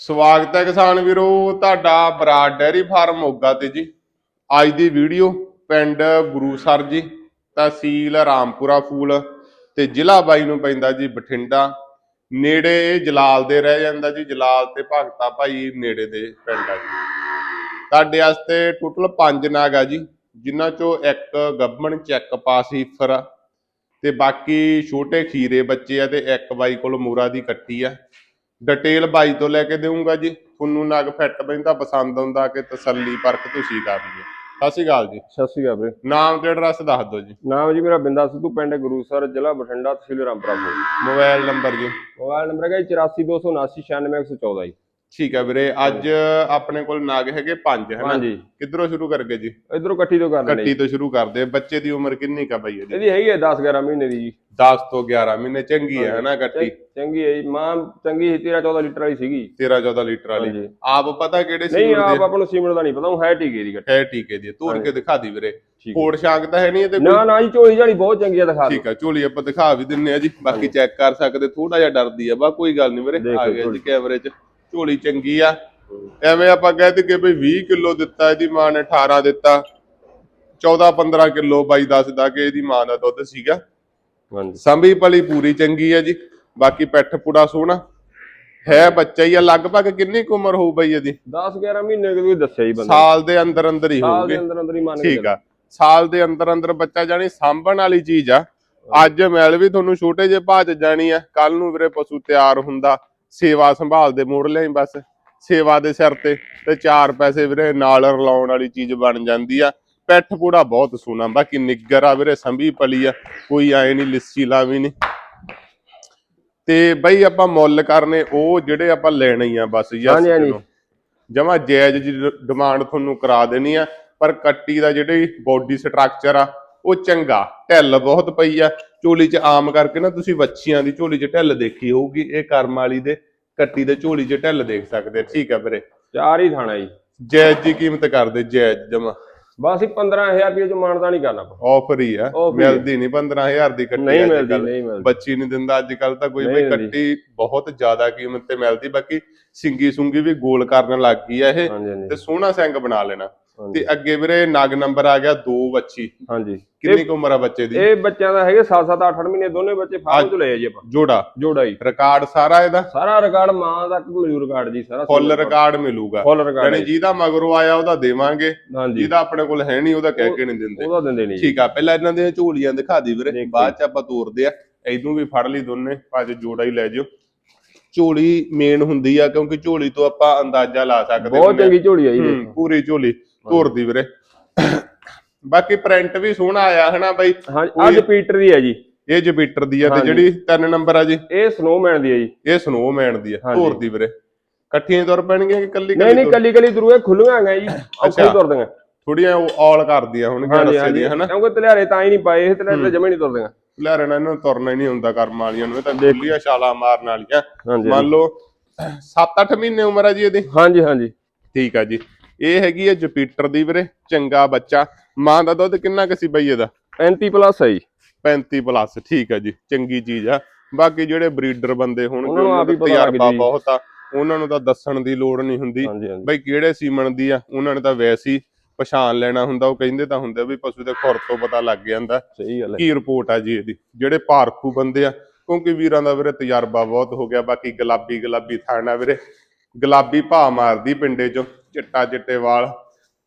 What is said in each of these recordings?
ਸਵਾਗਤ ਹੈ ਕਿਸਾਨ ਵੀਰੋ, ਤੁਹਾਡਾ ਬਰਾਡ ਡੈਰੀ ਫਾਰਮ ਮੋਗਾ ਤੇ ਜੀ। ਅੱਜ ਦੀ ਵੀਡੀਓ ਪਿੰਡ ਗੁਰੂਸਰ ਜੀ, ਤਹਿਸੀਲ ਰਾਮਪੁਰਾ ਫੂਲ ਤੇ ਜ਼ਿਲ੍ਹਾ ਬਾਈ ਨੂੰ ਪੈਂਦਾ ਜੀ ਬਠਿੰਡਾ। ਨੇੜੇ ਜਲਾਲ ਦੇ ਰਹਿ ਜਾਂਦਾ ਜੀ, ਜਲਾਲ ਤੇ ਭਗਤਾ ਭਾਈ ਨੇੜੇ ਦੇ ਪਿੰਡ ਆ ਜੀ। ਤੁਹਾਡੇ ਵਾਸਤੇ ਟੋਟਲ 5 ਨਾਗ ਆ ਜੀ, ਜਿਨ੍ਹਾਂ ਚੋਂ ਇੱਕ ਗੱਬਣ ਚੈੱਕ ਪਾਸ ਹੀਫਰ ਆ ਤੇ ਬਾਕੀ ਛੋਟੇ ਖੀਰੇ ਬੱਚੇ ਆ ਤੇ ਇੱਕ ਬਾਈ ਕੋਲ ਮੂਰਾ ਦੀ ਕੱਟੀ ਆ। ਡਿਟੇਲ ਬਾਈ ਤੋਂ ਲੈ ਕੇ ਦੇਵਾਂਗਾ ਜੀ। ਤੁਹਾਨੂੰ ਨਗ ਫਿੱਟ ਪੈਂਦਾ ਪਸੰਦ ਆਉਂਦਾ ਕਿ ਤਸੱਲੀ ਪਰਖ ਤੁਸੀਂ ਕਰ ਲਈਏ ਸਤਿ ਸ਼੍ਰੀ ਅਕਾਲ ਜੀ। ਸਤਿ ਸ਼੍ਰੀ ਅਕਾਲ ਵੀਰੇ। ਨਾਮ ਤੇ ਐਡਰੈਸ ਦੱਸ ਦਿਓ ਜੀ। ਨਾਮ ਜੀ ਮੇਰਾ ਬਿੰਦਾ ਸਿੱਧੂ ਪਿੰਡ ਗੁਰੂਸਰ ਜ਼ਿਲ੍ਹਾ ਬਠਿੰਡਾ ਤਹਿਸੀਲ ਰਾਮਪੁਰਾ। ਫੂਲ ਮੋਬਾਈਲ ਨੰਬਰ ਜੀ। ਮੋਬਾਈਲ ਨੰਬਰ ਹੈਗਾ ਜੀ 8427796114 ਜੀ। ਠੀਕ ਹੈ ਵੀਰੇ ਅੱਜ ਆਪਣੇ ਕੋਲ ਨਗ ਹੈਗੇ ਪੰਜ ਹੈ ਨਾ? ਹਾਂਜੀ। ਕਿੱਧਰੋਂ ਸ਼ੁਰੂ ਕਰਗੇ ਜੀ? ਇਧਰੋਂ ਇਕੱਠੀ ਤੋਂ ਕਰ ਲੈਣੀ ਕੱਟੀ ਤੋਂ ਸ਼ੁਰੂ ਕਰਦੇ। ਬੱਚੇ ਦੀ ਉਮਰ ਕਿੰਨੀ ਕਾ ਬਈ ਇਹਦੀ? ਇਹਦੀ ਹੈਗੀ ਹੈ 10 11 ਮਹੀਨੇ ਦੀ ਜੀ। 10 ਤੋਂ 11 ਮਹੀਨੇ ਚੰਗੀ ਹੈ ਨਾ ਕੱਟੀ ਚੰਗੀ ਹੈ ਜੀ। ਮਾਂ ਚੰਗੀ ਸੀ 13 14 ਲੀਟਰ ਵਾਲੀ ਸੀਗੀ। 13 14 ਲੀਟਰ ਵਾਲੀ। ਹਾਂਜੀ। ਆਪ ਪਤਾ ਕਿਹੜੇ ਨਹੀਂ ਆਪ ਦੇ? ਆਪਾਂ ਨੂੰ ਸੀਮਨ ਦਾ ਨਹੀਂ ਪਤਾ ਉਹ ਹੈ ਟੀਕੇ ਦੀ ਗੱਟੀ ਹੈ ਟੀਕੇ ਦੀ। ਤੋੜ ਕੇ ਦਿਖਾ ਦੀ ਵੀਰੇ। ਠੀਕ ਫੋੜ ਸ਼ਾਂਕ ਤਾਂ ਹੈ ਨਹੀਂ ਇਹਦੇ ਨਾ ਨਾ ਜੀ ਝੋਲੀ ਝਾਲੀ ਬਹੁਤ ਚੰਗੀ ਆ ਦਿਖਾ ਦਿਓ। ਠੀਕ ਆ ਝੋਲੀ ਆਪਾਂ ਦਿਖਾ ਵੀ ਦਿੰਨੇ ਆ ਜੀ। ਬਾਕੀ ਚੈੱਕ ਕਰ ਸਕਦੇ ਥੋੜਾ ਜਿਹਾ ਡਰਦੀ ਆ। ਬਾ ਕੋਈ ਗੱਲ ਨਹੀਂ ਵੀਰੇ ਦੇਖੋ ਆ ਗਿਆ ਜੀ ਝੋਲੀ। ਕੈਮਰੇ 'ਚ। ਝੋਲੀ ਚੰਗੀ ਆ। ਐਵੇਂ ਆਪਾਂ ਕਹਿ ਕਿ ਬਈ 20 ਕਿਲੋ ਦਿੱਤਾ ਇਹਦੀ ਮਾਂ ਨੇ 18 ਦਿੱਤਾ। 14 15 ਕਿਲੋ ਬਾਈ ਦੱਸਦਾ ਕਿ ਇਹਦੀ ਮਾਂ ਦਾ ਦੁੱਧ ਸੀਗਾ। ਹਾਂਜੀ। ਸੰਭੀ ਪਲੀ ਪੂਰੀ ਚੰਗੀ ਆ ਜੀ। ਬਾਕੀ ਪੈਠ ਪੂੜਾ ਸੋਹਣਾ। ਹੈ ਬੱਚਾ ਹੀ ਆ। ਲਗਭਗ ਕਿੰਨੀ ਕੁ ਉਮਰ ਹੋਊ ਬਈ ਇਹਦੀ? 10 11 ਮਹੀਨੇ ਦੀ ਕੋਈ ਦੱਸਿਆ ਜੀ ਬੰਦਾ। ਸਾਲ ਦੇ ਅੰਦਰ ਅੰਦਰ ਹੀ ਸਾਲ ਹੋਊਗੀ। ਦੇ ਅੰਦਰ ਅੰਦਰ ਹੀ ਮੰਨ ਕੇ ਠੀਕ ਆ। ਸਾਲ ਦੇ ਅੰਦਰ ਅੰਦਰ ਬੱਚਾ ਜਾਣੀ ਸਾਂਭਣ ਵਾਲੀ ਚੀਜ਼ ਆ। ਅੱਜ ਮੈਲ ਵੀ ਤੁਹਾਨੂੰ ਛੋਟੇ ਜਿਹੇ ਚ ਜਾਣੀ ਆ। ਕੱਲ ਨੂੰ ਵੀਰੇ ਪਸ਼ੂ ਤਿਆਰ ਹੁੰਦਾ। ਸੇਵਾ ਸੰਭਾਲ ਦੇ ਮੋੜ ਲਿਆਈ ਬਸ ਸੇਵਾ ਦੇ ਸਿਰ ਤੇ ਤੇ ਚਾਰ ਪੈਸੇ ਵੀਰੇ ਨਾਲ ਰਲਾਉਣ ਵਾਲੀ ਚੀਜ਼ ਬਣ ਜਾਂਦੀ ਆ। ਪੈਠ ਪੂੜਾ ਬਹੁਤ ਸੋਹਣਾ ਬਾਕੀ ਨਿੱਗਰ ਆ ਵੀਰੇ ਸੰਭੀ ਪਲੀ ਆ ਕੋਈ ਆਏ ਨਹੀਂ ਲਿੱਸੀ ਲਾਵੀ ਨਹੀਂ ਤੇ ਬਈ ਆਪਾਂ ਮੁੱਲ ਕਰਨੇ ਉਹ ਜਿਹੜੇ ਆਪਾਂ ਲੈਣੇ ਆ ਬਸ ਹਾਂਜੀ। ਜਮਾ ਜਾਇਜ਼ ਜੀ ਡਿਮਾਂਡ ਤੁਹਾਨੂੰ ਕਰਾ ਦੇਣੀ ਆ ਪਰ ਕੱਟੀ ਦਾ ਜਿਹੜੀ ਬੋਡੀ ਸਟਰਕਚਰ ਆ ਉਹ ਚੰਗਾ ਢਿੱਲ ਬਹੁਤ ਪਈ ਆ ਝੋਲੀ 'ਚ ਆਮ ਕਰਕੇ ਨਾ ਤੁਸੀਂ ਵੱਛੀਆਂ ਦੀ ਝੋਲੀ 'ਚ ਢਿੱਲ ਦੇਖੀ ਹੋਊਗੀ ਇਹ ਕਰਮ ਵਾਲੀ ਦੇ ਕੱਟੀ ਦੇ ਝੋਲੀ 'ਚ ਢਿੱਲ ਦੇਖ ਸਕਦੇ ਆ। ਠੀਕ ਆ ਵੀਰੇ ਚਾਰ ਹੀ ਥਾਣਾ ਜੀ ਜਾਇਜ਼ ਦੀ ਕੀਮਤ ਕਰਦੇ ਜਾਇਜ਼ ਜਮਾ ਬਸ ਹੀ 15000 ਰੁਪਏ ਚ ਮਾਨਦਾ ਨਹੀਂ ਕਰਨਾ ਆਪਾਂ। ਆਫਰ ਹੀ ਆ Offer ਹੀ ਆ। ਮਿਲਦੀ ਨਹੀਂ 15000 ਦੀ ਕੱਟੀ ਨਹੀਂ ਅੱਜ ਮਿਲਦੀ ਕੱਲ੍ਹ। ਨਹੀਂ ਮਿਲਦੀ ਬੱਚੀ ਨਹੀਂ ਦਿੰਦਾ ਅੱਜ ਕੱਲ ਤਾਂ ਕੋਈ ਨਹੀਂ ਦਿੰਦੀ। ਕੱਟੀ ਬਹੁਤ ਜ਼ਿਆਦਾ ਕੀਮਤ ਤੇ ਮਿਲਦੀ ਬਾਕੀ ਸਿੰਗੀ ਸੁੰਗੀ ਵੀ ਗੋਲ ਕਰਨ ਲੱਗ ਗਈ ਆ ਇਹ ਹਾਂਜੀ ਹਾਂਜੀ ਤੇ ਸੋਹਣਾ ਸਿੰਘ ਬਣਾ ਲੈਣਾ। ਤੇ ਅੱਗੇ ਵੀਰੇ ਨਗ ਨੰਬਰ ਆ ਗਿਆ ਦੋ ਬੱਚੀ। ਹਾਂਜੀ। ਕਿੰਨੀ ਕੁ ਉਮਰ ਆ ਬੱਚੇ ਦੀ? ਇਹ ਬੱਚਿਆਂ ਦਾ ਹੈਗੇ 7-7 8-8 ਮਹੀਨੇ ਦੋਨੇ ਬੱਚੇ ਫਾਰਮ ਤੋਂ ਲਏ ਜੀ ਆਪਾਂ। ਜੋੜਾ? ਜੋੜਾ ਹੀ ਰਿਕਾਰਡ ਸਾਰਾ ਇਹਦਾ? ਸਾਰਾ ਰਿਕਾਰਡ ਮਾਂ ਤੱਕ ਮਿਲੂ ਰਿਕਾਰਡ ਜੀ ਸਾਰਾ ਫੁੱਲ ਰਿਕਾਰਡ। ਮਿਲੂਗਾ। ਫੁੱਲ ਰਿਕਾਰਡ ਯਾਨੀ ਜਿਹਦਾ ਮਗਰੋਂ ਆਇਆ ਉਹਦਾ ਦੇਵਾਂਗੇ। ਜਿਹਦਾ ਆਪਣੇ ਕੋਲ ਹੈ ਨਹੀਂ ਉਹਦਾ ਕਹਿ ਕੇ ਨਹੀਂ ਦਿੰਦੇ। ਉਹਦਾ ਦਿੰਦੇ ਨਹੀਂ ਠੀਕ ਆ ਪਹਿਲਾਂ ਇਹਨਾਂ ਦੀਆਂ ਝੋਲੀਆਂ ਦਿਖਾ ਦੀ ਵੀਰੇ। ਬਾਅਦ ਚ ਆਪਾਂ ਤੋਰਦੇ ਆ। ਇਹਨੂੰ ਵੀ ਫੜ ਲਈ ਦੋਨੇ। ਭਾਜ ਜੋੜਾ ਹੀ ਲੈ ਜਿਓ। ਝੋਲੀ ਮੇਨ ਹੁੰਦੀ ਆ ਕਿਉਂਕਿ ਝੋਲੀ ਤੋਂ ਆਪਾਂ ਅੰਦਾਜ਼ਾ ਲਾ ਸਕਦੇ ਬਹੁਤ। ਚੰਗੀ ਝੋਲੀ ਆ ਜੀ ਪੂਰੀ ਝੋਲੀ। ਤੋਰਦੀ ਵੀਰੇ। ਬਾਕੀ ਪ੍ਰਿੰਟ ਵੀ ਸੋਹਣਾ ਆਇਆ ਹਨਾ ਬਾਈ? ਹਾਂ ਅੱਜ ਪੀਟਰ ਦੀ ਹੈ ਜੀ। ਇਹ ਜਬੀਟਰ ਦੀ ਆ ਤੇ। ਜਿਹੜੀ ਤਿੰਨ ਨੰਬਰ ਆ ਜੀ? ਇਹ ਸਨੋਮੈਨ ਦੀ ਹੈ ਜੀ। ਇਹ ਸਨੋਮੈਨ ਦੀ ਆ। ਤੋਰਦੀ ਵੀਰੇ। ਇਕੱਠੀਆਂ ਤੁਰ ਪੈਣਗੀਆਂ ਕਿ ਕੱਲੀ ਨਹੀਂ ਨਹੀਂ ਕੱਲੀ ਕੱਲੀ ਦਰੂ ਇਹ ਖੁੱਲੀਆਂ ਗਏ ਜੀ। ਔਖੇ ਅੱਛਾ। ਤੁਰਦੀਆਂ। ਥੋੜੀਆਂ ਔਲ ਕਰਦੀਆਂ ਹੋਣਗੀਆਂ ਹਾਂਜੀ ਰਸੇ ਦੀਆਂ ਹਨਾ? ਕਿਉਂਕਿ ਤਲਿਆਰੇ ਤਾਂ ਹੀ ਨਹੀਂ ਪਾਏ ਇਹ ਤਲਿਆਰੇ ਜਮੇ ਨਹੀਂ ਤੁਰਦੀਆਂ। ਲੈ ਰਹਿਣਾ ਇਹਨਾਂ ਨੂੰ ਤੁਰਨਾ ਹੀ ਨਹੀਂ ਹੁੰਦਾ ਕਰਮ ਵਾਲੀਆਂ ਨੂੰ ਇਹ ਤਾਂ ਖੁੱਲੀਆਂ ਛਾਲਾਂ ਮਾਰਨ ਵਾਲੀਆਂ। ਮੰਨ ਲਓ 7-8 ਮਹੀਨੇ ਉਮਰ ਆ ਜੀ ਇਹਦੀ। ਹਾਂਜੀ ਹਾਂਜੀ। ਠੀਕ ਆ ਜੀ। ਇਹ ਹੈਗੀ ਹੈ ਜੁਪੀਟਰ ਦੀ ਵੀਰੇ ਚੰਗਾ ਬੱਚਾ। ਮਾਂ ਦਾ ਦੁੱਧ ਕਿੰਨਾ ਕੁ ਸੀ ਬਈ ਇਹਦਾ? 35 ਪਲੱਸ ਹੈ ਜੀ। 35 ਪਲੱਸ ਠੀਕ ਆ ਜੀ ਚੰਗੀ ਚੀਜ਼ ਆ। ਬਾਕੀ ਜਿਹੜੇ ਬਰੀਡਰ ਬੰਦੇ ਹੋਣਗੇ ਉਹਨਾਂ ਹੀ ਦਾ ਤਜਰਬਾ। ਬਹੁਤ ਆ। ਉਹਨਾਂ ਨੂੰ ਤਾਂ ਦੱਸਣ ਦੀ ਲੋੜ ਨਹੀਂ ਹੁੰਦੀ। ਬਈ ਕਿਹੜੇ ਸੀਮਨ ਦੀ ਆ ਉਹਨਾਂ ਨੇ ਤਾਂ ਵੈਸੇ ਹੀ ਪਛਾਣ ਲੈਣਾ ਹੁੰਦਾ। ਉਹ ਕਹਿੰਦੇ ਤਾਂ ਹੁੰਦੇ ਵੀ ਪਸ਼ੂ ਦੇ ਖੁਰ ਤੋਂ ਪਤਾ ਲੱਗ ਜਾਂਦਾ। ਸਹੀ ਗੱਲ ਹੈ ਕੀ ਰਿਪੋਰਟ ਆ ਜੀ ਇਹਦੀ? ਜਿਹੜੇ ਪਾਰਖੂ ਬੰਦੇ ਆ ਕਿਉਂਕਿ ਵੀਰਾਂ ਦਾ ਵੀਰੇ ਤਜਰਬਾ ਬਹੁਤ ਹੋ ਗਿਆ। ਬਾਕੀ ਗੁਲਾਬੀ ਗੁਲਾਬੀ ਥਾਣਾ ਵੀਰੇ ਗੁਲਾਬੀ ਭਾ ਮਾਰਦੀ ਪਿੰਡੇ ਚੋਂ। ਚਿੱਟਾ ਚਿੱਟੇ ਵਾਲ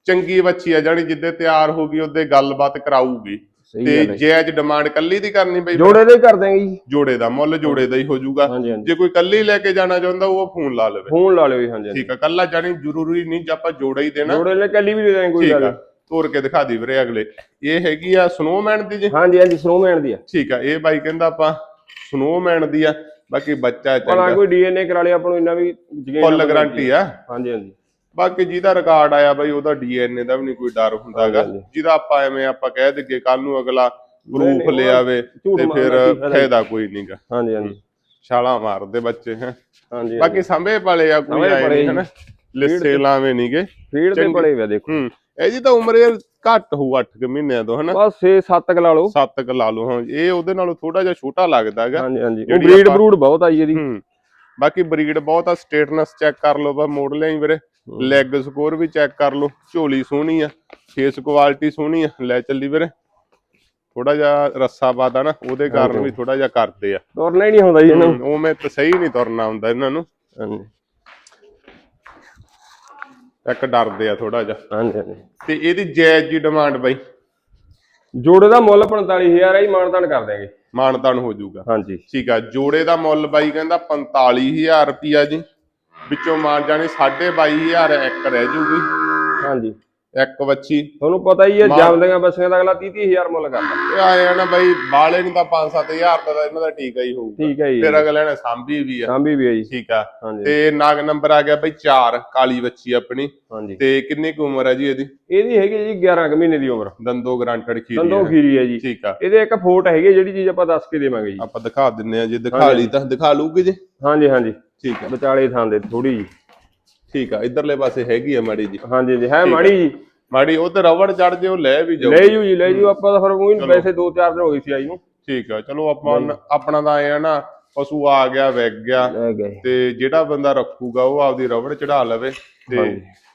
ਚੰਗੀ ਬੱਚੀ ਆ ਜਾਣੀ ਜਿੱਦੇ ਤਿਆਰ ਹੋ ਗਈ ਉਹਦੇ ਗੱਲਬਾਤ ਕਰਾਊਗੀ। ਤੇ ਜੇ। ਅੱਜ ਡਿਮਾਂਡ ਕੱਲੀ ਦੀ ਕਰਨੀ ਬਈ ਜੋੜੇ ਦੇ ਕਰ ਦਾਂਗੇ ਜੀ। ਜੋੜੇ ਦਾ ਮੁੱਲ ਜੋੜੇ ਦਾ ਹੀ ਹੋ ਜਾਊਗਾ। ਜੇ ਕੋਈ ਕੱਲੀ ਲੈ ਕੇ ਜਾਣਾ ਚਾਹੁੰਦਾ ਉਹ ਫੋਨ ਲਾ ਲਵੇ। ਫੋਨ ਲਾ ਜੀ ਹਾਂਜੀ ਠੀਕ ਆ ਕੱਲਾ ਜਾਣੀ ਜ਼ਰੂਰੀ ਨਹੀਂ ਜੇ ਆਪਾਂ ਜੋੜਾ ਹੀ ਦੇਣਾ। ਜੋੜੇ ਲੈ ਕੱਲੀ ਵੀ ਦੇ ਦਾਂਗੇ ਕੋਈ ਗੱਲ ਤੋਰ ਕੇ ਦਿਖਾ ਦੀ ਵੀਰੇ ਅਗਲੇ। ਇਹ ਹੈਗੀ ਆ ਸਨੋਮੈਨ ਦੀ ਜੀ। ਹਾਂਜੀ ਹਾਂਜੀ ਸਨੋਮੈਨ ਦੀ ਆ। ਠੀਕ ਆ ਇਹ ਬਾਈ ਕਹਿੰਦਾ ਆਪਾਂ ਸਨੋਮੈਨ ਦੀ ਆ। ਬਾਕੀ ਬੱਚਾ ਚੰਗਾ। ਕੋਈ ਡੀਐਨਏ ਕਰਾ ਲਿਆ ਆਪਾਂ ਨੂੰ ਇੰਨਾ ਵੀ ਫੁੱਲ ਗਾਰੰਟੀ ਆ। ਹਾਂਜੀ ਹਾਂਜੀ। ਬਾਕੀ ਜਿਹਦਾ ਰਿਕਾਰਡ ਆਇਆ ਬਾਈ ਉਹਦਾ ਡੀਐਨਏ ਦਾ ਵੀ ਨਹੀਂ ਕੋਈ ਡਰ ਹੁੰਦਾਗਾ ਹਾਂਜੀ, ਹਾਂਜੀ। ਜਿਹਦਾ ਆਪਾਂ ਐਵੇਂ ਆਪਾਂ ਕਹਿ ਦਈਏ ਕੱਲ ਨੂੰ ਅਗਲਾ ਪ੍ਰੂਫ ਲੈ ਆਵੇ ਤੇ ਫਿਰ ਕੀ ਫਾਇਦਾ? ਕੋਈ ਨਹੀਂਗਾ ਹਾਂਜੀ ਹਾਂਜੀ। ਛਾਲਾਂ ਮਾਰਦੇ ਬੱਚੇ ਹੈ। ਹਾਂਜੀ ਬਾਕੀ ਸੰਭੇ ਪਲੇ ਆ ਕੋਈ ਆਏ ਜੀ। ਹਨਾ। ਲਿੱਸੇ ਲਾਵੇਂ ਨਹੀਂਗੇ ਫੀਡ ਤੇ। ਬੜੇ ਵੇ ਦੇਖੋ। ਹੂੰ। ਇਹਦੀ ਤਾਂ ਉਮਰ ਘੱਟ ਹੋਊ 8 ਮਹੀਨਿਆਂ ਤੋਂ ਹਨਾ। ਬਸ 6-7 ਕ ਲਾ ਲਓ। 7 ਕ ਲਾ ਲਓ ਹਾਂ। ਇਹ ਉਹਦੇ ਨਾਲੋਂ ਥੋੜਾ ਜਿਹਾ ਛੋਟਾ ਲੱਗਦਾਗਾ ਹਾਂਜੀ ਹਾਂਜੀ। ਜਿਹੜੀ ਬਰੀਡ ਬਰੂਡ ਬਹੁਤ ਆਈ ਇਹਦੀ। ਹੂੰ। ਬਾਕੀ ਬਰੀਡ ਬਹੁਤ ਆ ਸਟੇਟਨੈਸ ਚੈੱਕ ਕਰ ਲਓ ਬਾ ਮੋੜ ਲਿਆਈ ਵੀਰੇ। ਲੈਗ ਸਕੋਰ ਵੀ ਚੈੱਕ ਕਰ ਲਓ ਝੋਲੀ ਸੋਹਣੀ ਆ ਫੇਸ ਕੁਆਲਿਟੀ ਸੋਹਣੀ ਆ ਲੈ ਚੱਲੀ ਵੀਰੇ। ਥੋੜਾ ਜਿਹਾ ਰੱਸਾ ਪਾਦਾ ਨਾ ਉਹਦੇ ਕਾਰਨ ਵੀ ਥੋੜਾ ਜਿਹਾ ਕਰਦੇ ਆ। ਤੁਰਨਾ ਹੀ ਨਹੀਂ ਹੁੰਦਾ ਜੀ ਇਹਨਾਂ ਨੂੰ। ਉਹ ਮੈਂ ਤਾਂ ਸਹੀ ਨਹੀਂ ਤੁਰਨਾ ਹੁੰਦਾ ਇਹਨਾਂ ਨੂੰ। ਹਾਂਜੀ। ਇੱਕ ਡਰਦੇ ਆ ਥੋੜਾ ਜਿਹਾ। ਹਾਂਜੀ ਹਾਂਜੀ। ਤੇ ਇਹਦੀ ਜਾਇਜ਼ ਜੀ ਡਿਮਾਂਡ ਬਾਈ। ਜੋੜੇ ਦਾ ਮੁੱਲ 45000 ਹੈ ਜੀ ਮਾਨਤਾਨ ਕਰ ਦਿਆਂਗੇ। ਮਾਨਤਾਨ ਹੋ ਜਾਊਗਾ। ਹਾਂਜੀ। ਠੀਕ ਆ ਜੋੜੇ ਦਾ ਮੁੱਲ ਬਾਈ ਕਹਿੰਦਾ 45000 ਰੁਪਿਆ ਜੀ। ਵਿੱਚੋਂ ਮਾਨ ਜਾਣੀ 22500 ਇੱਕ ਰਹਿ ਜੂਗੀ। ਹਾਂਜੀ। ਇੱਕ ਵੱਛੀ। ਤੁਹਾਨੂੰ ਪਤਾ ਹੀ ਹੈ ਜੰਮਦੀਆਂ ਬੱਸੀਆਂ ਦਾ ਅਗਲਾ 30 30000 ਮੁੱਲ ਕਰਦਾ। ਇਹ ਆਏ ਆ ਨਾ ਬਾਈ ਬਾਲੇ ਨੂੰ ਤਾਂ 5-7000 ਦਾ ਇਹਨਾਂ ਦਾ ਟੀਕਾ ਹੀ ਹੋਊਗਾ। ਠੀਕ ਹੈ ਜੀ। ਫਿਰ ਅਗਲੇ ਨੇ ਸਾਂਭੀ ਵੀ ਆ। ਸਾਂਭੀ ਵੀ ਹੈ ਜੀ। ਠੀਕ ਆ। ਤੇ ਨਾਗ ਨੰਬਰ ਆ ਗਿਆ ਬਾਈ 4 ਕਾਲੀ ਵੱਛੀ ਆਪਣੀ। ਤੇ ਕਿੰਨੀ ਕੁ ਉਮਰ ਹੈ ਜੀ ਇਹਦੀ? ਇਹਦੀ ਹੈਗੀ ਜੀ 11 ਕੁ ਮਹੀਨੇ ਦੀ ਉਮਰ। ਦੰਦੋ ਗਰੰਟਡ ਖੀਰੀ ਦੰਦੋਂ ਖੀਰੀ ਹੈ ਜੀ। ਠੀਕ ਆ। ਇਹਦੇ ਇੱਕ ਫੋਟ ਹੈਗੀ ਜਿਹੜੀ ਚੀਜ਼ ਆਪਾਂ ਦੱਸ ਕੇ ਦੇਵਾਂਗੇ ਜੀ। ਆਪਾਂ ਦਿਖਾ ਦਿੰਨੇ ਆ ਜੇ। ਦਿਖਾ ਲਈ ਤਾਂ ਦਿਖਾ ਲੂਗੇ ਜੀ। ਹਾਂਜੀ ਹਾਂਜੀ। ਠੀਕ ਆ। ਵਿਚਾਲੇ ਥਾਂ ਦੇ ਥੋੜੀ ਜੀ ਠੀਕ ਆ ਇਧਰਲੇ ਪਾਸੇ ਹੈਗੀ ਆ ਮਾੜੀ ਜੀ। ਹਾਂਜੀ ਜੀ ਹੈ ਮਾੜੀ ਜੀ। ਮਾੜੀ ਉਹ ਤੇ ਰਵੜ ਚੜ ਜੇ ਉਹ ਲੈ ਵੀ ਜਾਓ। ਲੈ ਜੂ ਜੀ ਲੈ ਜੂ ਆਪਾਂ ਤਾਂ ਫਿਰ ਉਹ ਵੈਸੇ 2-4 ਦਿਨ ਹੋ ਗਏ ਸੀ ਆਈ ਨੂੰ। ਠੀਕ ਆ ਚਲੋ ਆਪਾਂ ਆਪਣਾ ਤਾਂ ਆ ਨਾ ਪਸ਼ੂ ਆ ਗਿਆ ਵਗ ਗਿਆ। ਤੇ ਜਿਹੜਾ ਬੰਦਾ ਰੱਖੂਗਾ ਉਹ ਆਪਦੀ ਰਬੜ ਚੜਾ ਲਵੇ। ਤੇ।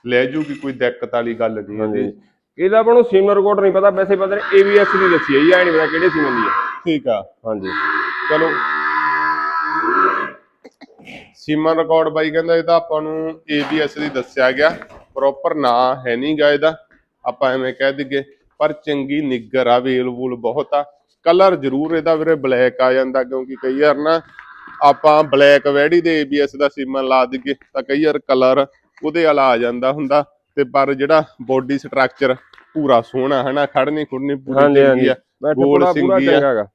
ਲੈ ਜੂਗੀ ਕੋਈ ਦਿੱਕਤ ਵਾਲੀ ਗੱਲ ਨਹੀਂ ਹੁੰਦੀ ਇਹਦਾ। ਆਪਾਂ ਨੂੰ ਸੀਮਰ ਰਿਕਾਰਡ ਨਹੀਂ ਪਤਾ ਵੈਸੇ ਪਤਾ ਨਹੀਂ ABS ਦੀ ਦੱਸੀ ਹੈ ਜੀ ਐ ਨਹੀਂ ਪਤਾ ਕਿਹੜੇ ਸੀਮਨ ਦੀ ਹੈ ਠੀਕ ਆ। ਹਾਂਜੀ। ਚਲੋ ਸੀਮਾ ਰਿਕਾਰਡ ਬਾਈ ਕਹਿੰਦਾ ਇਹ ਤਾਂ ਆਪਾਂ ਨੂੰ ABS ਦੀ ਦੱਸਿਆ ਗਿਆ। ਪ੍ਰੋਪਰ ਨਾਂ ਹੈ ਨਹੀਂਗਾ ਇਹਦਾ। ਆਪਾਂ ਐਵੇਂ ਕਹਿ ਦਈਏ ਪਰ ਚੰਗੀ ਨਿੱਗਰ ਆ ਵੇਲ ਵੂਲ ਬਹੁਤ ਆ। ਕਲਰ ਜ਼ਰੂਰ ਇਹਦਾ ਵੀਰੇ ਬਲੈਕ ਆ ਜਾਂਦਾ ਕਿਉਂਕਿ ਕਈ ਵਾਰ ਨਾ ਆਪਾਂ ਬਲੈਕ ਵੈੜੀ ਦੇ ABS ਦਾ ਸੀਮਨ ਲਾ ਦਈਏ ਤਾਂ ਕਈ ਵਾਰ ਕਲਰ ਉਹਦੇ ਵਾਲਾ ਆ ਜਾਂਦਾ ਹੁੰਦਾ। ਤੇ ਪਰ ਜਿਹੜਾ ਬੋਡੀ ਸਟਰਕਚਰ ਪੂਰਾ ਸੋਹਣਾ ਹਨਾ? ਖੜਨੀ ਖੁੜਨੀ ਪੂਰੀ ਚੰਗੀ ਆ। ਬੈਠ ਗੋਲ ਪੂਰਾ ਪੂਰਾ ਸਿੰਗੀ ਆ। ਚੰਗਾ ਹੈਗਾ।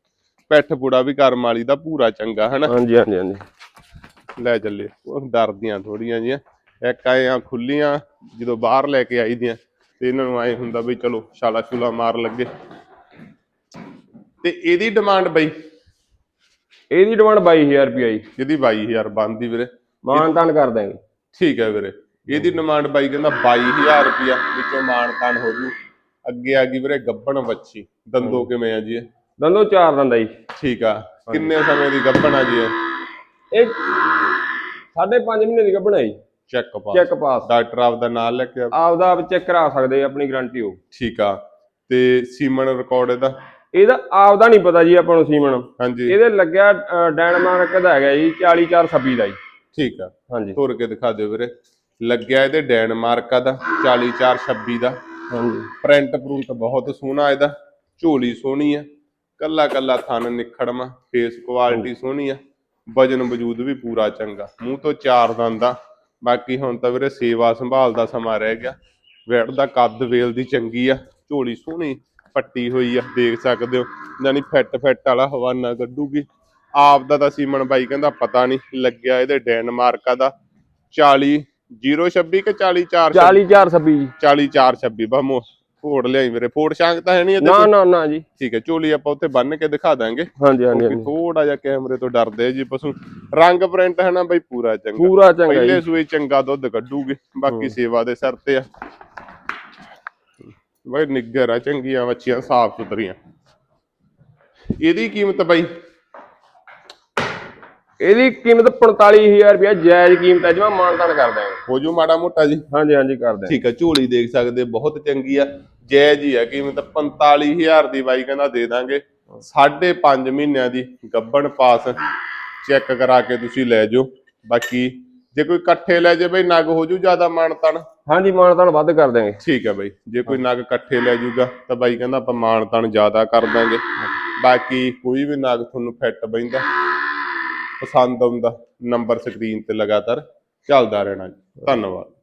ਪੈਠ ਪੂੜਾ ਵੀ ਕਰਮ ਵਾਲੀ ਦਾ ਪੂਰਾ ਚੰਗਾ ਹਨਾ? ਹਾਂਜੀ ਹਾਂਜੀ ਹਾਂਜੀ। ਲੈ ਚੱਲੇ। ਉਹ ਡਰਦੀਆਂ ਥੋੜੀਆਂ ਜੀਆਂ ਇੱਕ ਆਏ ਆ ਖੁੱਲੀਆਂ ਜਦੋਂ ਬਾਹਰ ਲੈ ਕੇ ਆਈਦੀਆਂ ਤੇ ਇਹਨਾਂ ਨੂੰ ਐ ਹੁੰਦਾ ਵੀ ਚਲੋ ਛਾਲਾ ਛੁਲਾ ਮਾਰ ਲੱਗੇ। ਤੇ ਇਹਦੀ ਡਿਮਾਂਡ ਬਈ? ਇਹਦੀ ਡਿਮਾਂਡ 22000 ਰੁਪਏ ਜੀ। ਇਹਦੀ 22000 ਬੰਦੀ ਵੀਰੇ। ਮਾਨਤਾਨ ਕਰ ਦਾਂਗੇ ਠੀਕ ਹੈ ਵੀਰੇ। ਇਹਦੀ ਡਿਮਾਂਡ ਬਾਈ ਕਹਿੰਦਾ 22000 ਰੁਪਿਆ ਵਿੱਚੋਂ ਮਾਣ ਤਾਣ ਹੋ ਜੂ। ਅੱਗੇ ਆ ਗਈ ਵੀਰੇ ਗੱਬਣ ਬੱਚੀ ਦੰਦੋ ਕਿਵੇਂ ਆ ਜੀ ਇਹ? ਦੰਦੋਂ ਚਾਰ ਦੰਦਾ ਜੀ। ਠੀਕ ਆ। ਕਿੰਨੇ ਸਮੇਂ ਦੀ ਗੱਬਣ ਆ ਜੀ ਇਹ? ਇਹ ਸਾਢੇ ਪੰਜ ਮਹੀਨੇ ਦੀ ਗੱਭਣਾ ਜੀ। ਚੈੱਕ ਪਾ ਚੈੱਕ ਪਾਸ ਡਾਕਟਰ ਆਪ ਦਾ ਨਾਮ ਲੈ ਕੇ ਆਪਦਾ ਆਪ ਚੈੱਕ ਕਰਾ ਸਕਦੇ ਆਪਣੀ ਗਾਰੰਟੀ ਹੋ ਠੀਕ ਆ। ਤੇ ਸੀਮਨ ਰਿਕਾਰਡ ਇਹਦਾ? ਇਹਦਾ ਆਪਦਾ ਨਹੀਂ ਪਤਾ ਜੀ ਆਪਾਂ ਨੂੰ ਸੀਮਨ। ਹਾਂਜੀ। ਇਹਦੇ ਲੱਗਿਆ ਅ, ਡੈਨਮਾਰਕ ਦਾ ਹੈਗਾ ਜੀ 40426 ਦਾ ਜੀ। ਠੀਕ ਆ। ਹਾਂਜੀ। ਤੋਰ ਕੇ ਦਿਖਾ ਦਿਓ ਵੀਰੇ। ਲੱਗਿਆ ਇਹਦੇ ਡੈਨਮਾਰਕਾ ਦਾ 40426 ਦਾ। ਹਾਂਜੀ। ਪ੍ਰਿੰਟ ਪ੍ਰੂੰਟ ਬਹੁਤ ਸੋਹਣਾ ਇਹਦਾ। ਝੋਲੀ ਸੋਹਣੀ ਆ। ਕੱਲਾ ਕੱਲਾ ਥਣ ਨਿਖੜਮਾ ਫੇਸ ਕੁਆਲਿਟੀ ਸੋਹਣੀ ਆ। ਵਜਨ ਵਜੂਦ ਵੀ ਪੂਰਾ ਚੰਗਾ। ਮੂੰਹ ਤੋਂ ਚਾਰ ਦੰਦ ਆ। ਬਾਕੀ ਹੁਣ ਤਾਂ ਵੀਰੇ ਸੇਵਾ ਸੰਭਾਲ ਦਾ ਸਮਾਂ ਰਹਿ ਗਿਆ। ਵੈੜ ਦਾ ਕੱਦ ਵੇਲ ਦੀ ਚੰਗੀ ਆ। ਝੋਲੀ ਸੋਹਣੀ ਪੱਟੀ ਹੋਈ ਆ ਦੇਖ ਸਕਦੇ ਹੋ। ਯਾਨੀ ਫਿੱਟ ਫਿੱਟ ਵਾਲਾ ਹਵਾਨਾ ਕੱਢੂਗੀ। ਆਪ ਦਾ ਤਾਂ ਸੀਮਨ ਬਾਈ ਕਹਿੰਦਾ ਪਤਾ ਨਹੀਂ ਲੱਗਿਆ ਇਹਦੇ ਡੈਨਮਾਰਕਾ ਦਾ। 40 026 ਕਿ 40 4 40426 ਜੀ। 40 426 ਬਾ ਫੋੜ ਲਿਆਈ ਵੀਰੇ ਫੋੜ ਸ਼ਾਂਕ ਤਾਂ ਹੈ ਨਹੀਂ ਨਾ? ਨਾ ਨਾ ਜੀ। ਠੀਕ ਹੈ ਝੋਲੀ ਆਪਾਂ ਉੱਥੇ ਬੰਨ ਕੇ ਦਿਖਾ ਦਾਂਗੇ। ਹਾਂਜੀ ਹਾਂਜੀ ਥੋੜਾ ਜਿਹਾ ਕੈਮਰੇ ਤੋਂ ਡਰਦੇ ਜੀ ਪਸ਼ੂ। ਰੰਗ ਪ੍ਰਿੰਟ ਹੈ ਨਾ ਬਈ ਪੂਰਾ ਚੰਗਾ। ਪੂਰਾ ਚੰਗਾ ਜੀ। ਪਹਿਲੇ ਸੂਏ ਚੰਗਾ ਦੁੱਧ ਕੱਢੂਗੇ ਬਾਕੀ ਸੇਵਾ ਦੇ ਸਿਰ ਤੇ ਆ। ਬਈ ਨਿੱਗਰ ਆ ਚੰਗੀਆਂ ਬੱਚੀਆਂ ਸਾਫ਼ ਸੁਥਰੀਆਂ ਇਹਦੀ ਕੀਮਤ ਬਈ ਇਹਦੀ ਕੀਮਤ 45000 ਰੁਪਏ ਜਾਇਜ਼ ਕੀਮਤ ਹੈ ਜਿਵੇਂ ਮਾਨਤਾਨ ਕਰ ਦਾਂਗੇ ਹੋ ਜੂ ਮਾੜਾ ਮੋਟਾ ਜੀ। ਹਾਂਜੀ ਹਾਂਜੀ ਕਰ ਦਾਂਗੇ ਠੀਕ ਆ ਝੋਲੀ ਦੇਖ ਸਕਦੇ ਬਹੁਤ ਚੰਗੀ ਆ। ਜਾਇਜ਼ ਹੀ ਆ ਕੀਮਤ 45000 ਦੀ ਬਾਈ ਕਹਿੰਦਾ ਦੇ ਦਾਂਗੇ। 5.5 ਮਹੀਨਿਆਂ ਦੀ ਗੱਬਣ ਪਾਸ ਚੈੱਕ ਕਰਾ ਕੇ ਤੁਸੀਂ ਲੈ ਜਾਓ। ਬਾਕੀ ਜੇ ਕੋਈ ਇਕੱਠੇ ਲੈ ਜੇ ਬਈ ਨਗ ਹੋ ਜੂ ਜ਼ਿਆਦਾ ਮਾਨਤਨ? ਹਾਂਜੀ ਮਾਨਤਾਨ ਵੱਧ ਕਰ ਦਾਂਗੇ ਠੀਕ ਹੈ ਬਾਈ ਜੇ ਕੋਈ ਨਗ ਇਕੱਠੇ ਲੈ ਜੂਗਾ ਤਾਂ ਬਾਈ ਕਹਿੰਦਾ ਆਪਾਂ ਮਾਨਤਨ ਜ਼ਿਆਦਾ ਕਰ ਦਾਂਗੇ। ਬਾਕੀ ਕੋਈ ਵੀ ਨਗ ਤੁਹਾਨੂੰ ਫਿੱਟ ਬੈਂਦਾ ਪਸੰਦ ਆਉਂਦਾ ਨੰਬਰ ਸਕਰੀਨ ਤੇ ਲਗਾਤਾਰ ਚੱਲਦਾ ਰਹਿਣਾ। ਜੀ ਧੰਨਵਾਦ।